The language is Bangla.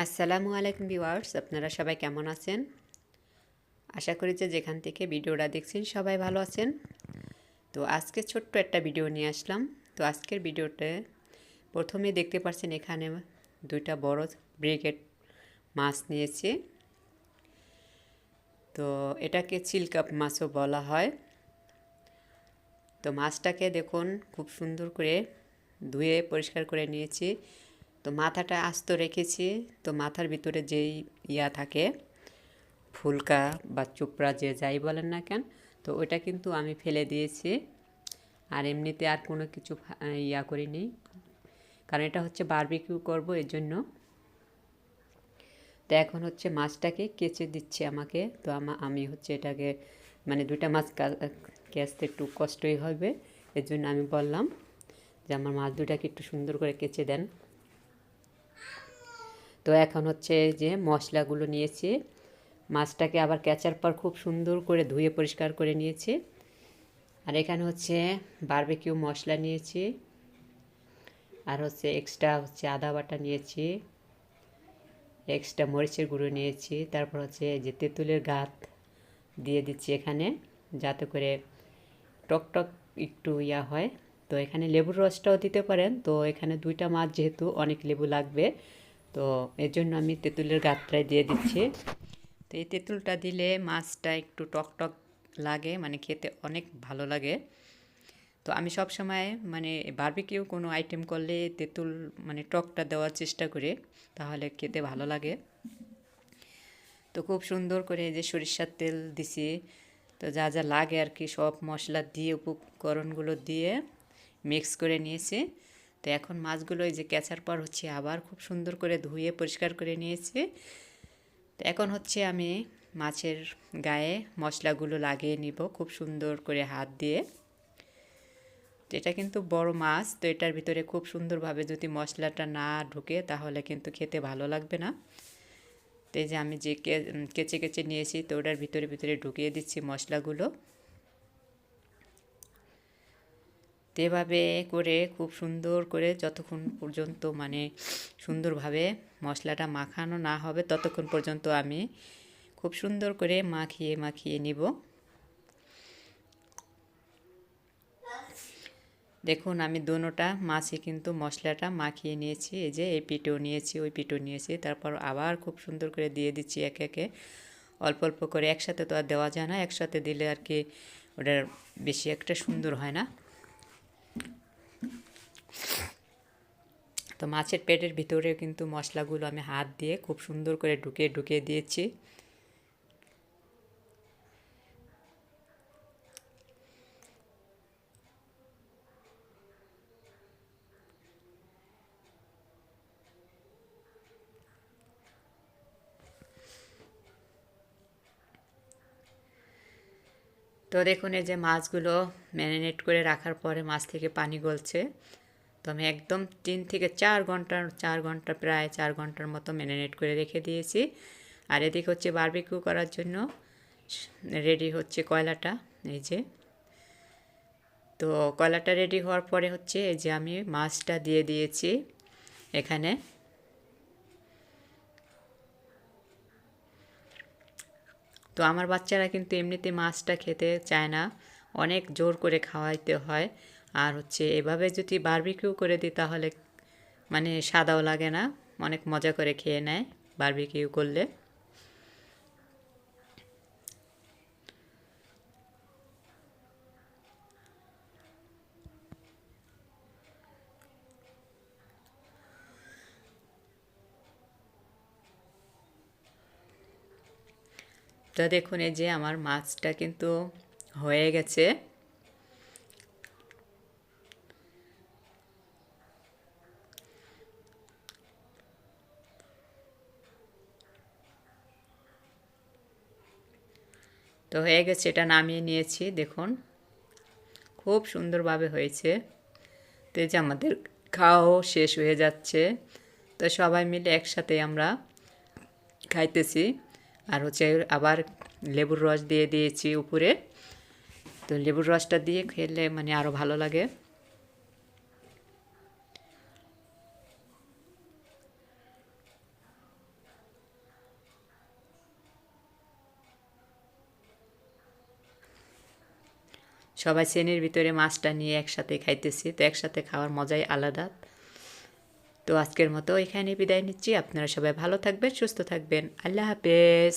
আসসালামু আলাইকুম ভিউয়ার্স, আপনারা সবাই কেমন আছেন? আশা করি যে যেখান থেকে ভিডিওটা দেখছেন সবাই ভালো আছেন। তো আজকে ছোট্ট একটা ভিডিও নিয়ে আসলাম। তো আজকের ভিডিওতে প্রথমে দেখতে পাচ্ছেন এখানে দুইটা বড় ব্রিগেড মাছ নিয়েছি। তো এটাকে চিলকাপ মাছও বলা হয়। তো মাছটাকে দেখুন, খুব সুন্দর করে ধুয়ে পরিষ্কার করে নিয়েছি। তো মাথাটা আস্ত রেখেছি। তো মাথার ভিতরে যেই ইয়া থাকে, ফুলকা বা চোপড়া যে যাই বলেন না কেন, তো ওটা কিন্তু আমি ফেলে দিয়েছি। আর এমনিতে আর কোনো কিছু ইয়া করিনি। কারণ এটা হচ্ছে বারবিকিউ করব এর জন্য তো এখন হচ্ছে মাছটাকে কেচে দিচ্ছে আমাকে। তো আমি হচ্ছে এটাকে মানে দুটা মাছ কেচতে একটু কষ্টই হবে। এর জন্য আমি বললাম যে আমার মাছ দুটাকে একটু সুন্দর করে কেচে দেন। তো এখন হচ্ছে যে মশলাগুলো নিয়েছি। মাছটাকে আবার ক্যাচার পর খুব সুন্দর করে ধুয়ে পরিষ্কার করে নিয়েছি। আর এখানে হচ্ছে বারবেকিউ মশলা নিয়েছি। আর হচ্ছে এক্সট্রা হচ্ছে আদা বাটা নিয়েছি। এক্সট্রা মরিচের গুঁড়ো নিয়েছি। তারপর হচ্ছে যে তেঁতুলের গাত দিয়ে দিচ্ছি এখানে যাতে করে টক টক একটু ইয়া হয়। তো এখানে লেবুর রসটাও দিতে পারেন। তো এখানে দুইটা মাছ যেহেতু অনেক লেবু লাগবে। তো এর জন্য আমি তেঁতুলের গাত্রায় দিয়ে দিচ্ছি। তো এই তেঁতুলটা দিলে মাছটা একটু টক টক লাগে মানে খেতে অনেক ভালো লাগে। তো আমি সব সময় মানে বারবিকিউ কোনো আইটেম করলে তেঁতুল মানে টকটা দেওয়ার চেষ্টা করি, তাহলে খেতে ভালো লাগে। তো খুব সুন্দর করে যে সরিষার তেল দিছি, তো যা যা লাগে আর কি সব মশলা দিয়ে, উপকরণগুলো দিয়ে মিক্স করে নিয়েছি। তো এখন মাছগুলো এই যে ক্যাচার পর হচ্ছে আবার খুব সুন্দর করে ধুয়ে পরিষ্কার করে নিয়েছি। তো এখন হচ্ছে আমি মাছের গায়ে মশলাগুলো লাগিয়ে নিব খুব সুন্দর করে হাত দিয়ে। এটা কিন্তু বড় মাছ, তো এটার ভিতরে খুব সুন্দরভাবে যদি মশলাটা না ঢুকে তাহলে কিন্তু খেতে ভালো লাগবে না। তো এই যে আমি যে কেচে কেচে নিয়েছি, তো ওটার ভিতরে ভিতরে ঢুকিয়ে দিচ্ছি মশলাগুলো। তো এভাবে করে খুব সুন্দর করে যতক্ষণ পর্যন্ত মানে সুন্দরভাবে মশলাটা মাখানো না হবে ততক্ষণ পর্যন্ত আমি খুব সুন্দর করে মাখিয়ে মাখিয়ে নিব। দেখুন আমি দোনোটা মাছে কিন্তু মশলাটা মাখিয়ে নিয়েছি, এই যে এই পিঠেও নিয়েছি, ওই পিঠেও নিয়েছি, তারপর আবার খুব সুন্দর করে দিয়ে দিচ্ছি একে একে। অল্প অল্প করে একসাথে তো আর দেওয়া যায় না, একসাথে দিলে আর কি ওটার বেশি একটা সুন্দর হয় না। তো মাছের পেটের ভিতরে কিন্তু মশলাগুলো আমি হাত দিয়ে খুব সুন্দর করে ঢুকিয়ে ঢুকিয়ে দিয়েছি। তো দেখুন, এই যে মাছগুলো ম্যারিনেট করে রাখার পরে মাছ থেকে পানি গলছে। তো আমি একদম তিন থেকে চার ঘণ্টার, চার ঘণ্টা প্রায় চার ঘণ্টার মতো ম্যারিনেট করে রেখে দিয়েছি। আর এদিকে হচ্ছে বারবিকিউ করার জন্য রেডি হচ্ছে কয়লাটা, এই যে। তো কয়লাটা রেডি হওয়ার পরে হচ্ছে এই যে আমি মাছটা দিয়ে দিয়েছি এখানে। তো আমার বাচ্চারা কিন্তু এমনিতে মাছটা খেতে চায় না, অনেক জোর করে খাওয়াইতে হয়। আর হচ্ছে এভাবে যদি বারবিকিউ করে দিই তাহলে মানে সাদাও লাগে না, অনেক মজা করে খেয়ে নেয় বারবিকিউ করলে। তা দেখুন এই যে আমার মাছটা কিন্তু হয়ে গেছে। তো হয়ে গেছে, এটা নামিয়ে নিয়েছি, দেখুন। খুব সুন্দরভাবে হয়েছে। তো যে আমাদের খাওয়াও শেষ হয়ে যাচ্ছে। তো সবাই মিলে একসাথে আমরা খাইতেছি। আর হচ্ছে আবার লেবুর রস দিয়ে দিয়েছি উপরে। তো লেবুর রসটা দিয়ে খেলে মানে আরও ভালো লাগে। সবাই শ্রেণির ভিতরে মাছটা নিয়ে একসাথে খাইতেছি। তো একসাথে খাওয়ার মজাই আলাদা। তো আজকের মতো এখানে বিদায় নিচ্ছি। আপনারা সবাই ভালো থাকবেন, সুস্থ থাকবেন। আল্লাহ হাফেজ।